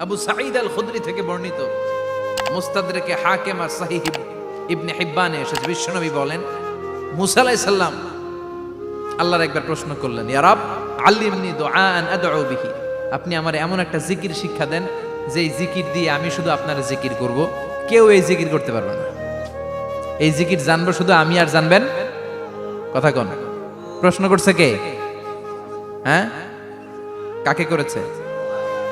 আবু সাঈদ আল খুদরি থেকে বর্ণিত। মুস্তাদরেকে হাকেম আর সাহিহ ইবনে হিব্বানে এসেছে। বিশ্বনবী বলেন, মুসা আলাইহিস সালাম আল্লাহর একবার প্রশ্ন করলেন, ইয়া রব, আল্লিমনি দুআআন আদউ বিহি। আপনি আমার এমন একটা জিকির শিক্ষা দেন, যেই জিকির দিয়ে আমি শুধু আপনার জিকির করব। কেউ এই জিকির করতে পারবে না। এই জিকির জানব শুধু আমি আর জানবেন? কথা কোন। প্রশ্ন করছে কে? হ্যাঁ? কাকে করেছে?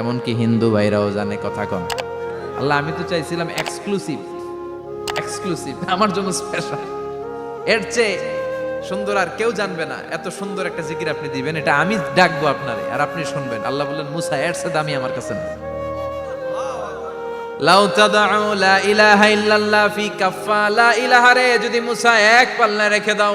এমনকি হিন্দু ভাইরাও জানে কথা কন। আল্লাহ, আমি তো চাইছিলাম এক্সক্লুসিভ এক্সক্লুসিভ আমার জন্য স্পেশাল এর চেয়ে সুন্দর আর কেউ জানবে না। এত সুন্দর একটা জিকির আপনি দিবেন, এটা আমি ডাকবো আপনারে, আর আপনি শুনবেন। আল্লাহ বললেন, মুসা, এর সে দামি আমার কাছে না। লাউ তাদাউ লা ইলাহা ইল্লাল্লাহ ফি কাফা লা ইলাহা রে, যদি মুসা এক পাল্লা রেখে দাও।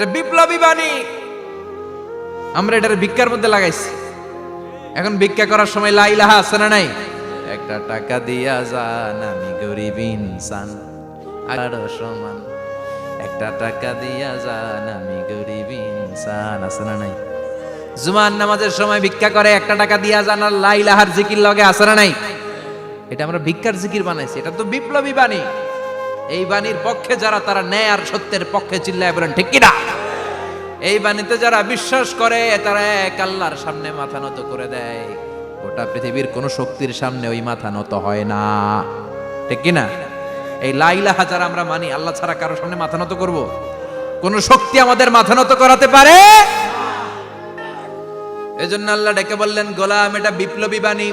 এটা বিপ্লবী বাণী। আমরা এটার ভিক্ষার মধ্যে লাগাইছি। এখন ভিক্ষা করার সময় লাইলাহা আছে না নাই? একটা টাকা দিয়া যান, আমি গরিব ইনসান আর সমান। একটা টাকা দিয়া যান, আমি গরিব ইনসান, আছে না নাই? জুমান নামাজের সময় ভিক্ষা করে, একটা টাকা দিয়া যান আর লাইলাহার জিকির লগে, আছে না নাই? এটা আমরা ভিক্ষার জিকির বানাইছি, এটা তো বিপ্লবী বাণী। এই বাণীর পক্ষে যারা, তারা ন্যায় আর সত্যের পক্ষে চিল্লায় বলেন, ঠিক কিনা? এই বাণীতে যারা বিশ্বাস করে, তারা এক আল্লাহর সামনে মাথা নত করে দেয়। গোটা পৃথিবীর কোন শক্তির সামনে ওই মাথা নত হয় না। ঠিক কিনা? এই লাইলাহা যারা আমরা মানি, আল্লাহ ছাড়া কারও সামনে মাথা নত করব? কোন শক্তি আমাদের মাথা নত করাতে পারে? এজন্য আল্লাহ ডেকে বললেন, গোলাম, এটা বিপ্লবী বাণী।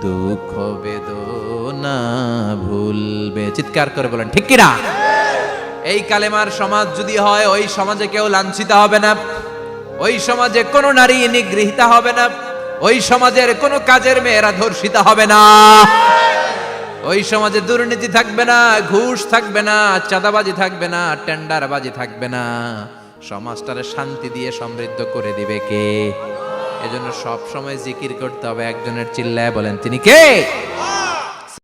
দুঃখ বেদনা ভুলবে। চিৎকার করে বলেন, ঠিক কিনা? এই কালেমার সমাজ যদি হয়, ওই সমাজে কেউ লাঞ্ছিত হবে না। ওই সমাজে কোনো নারী নিগৃহীত হবে না। ওই সমাজের কোনো কাজের মেয়েরা ধর্ষিত হবে না। ওই সমাজে দুর্নীতি থাকবে না, ঘুষ থাকবে না, চাঁদাবাজি থাকবে না, টেন্ডারবাজি থাকবে না। সমাজটারে শান্তি দিয়ে সমৃদ্ধ করে দিবে কে? এজন্য সব সময় জিকির করতে হবে একজনের চিল্লায় বলেন তিনি কে?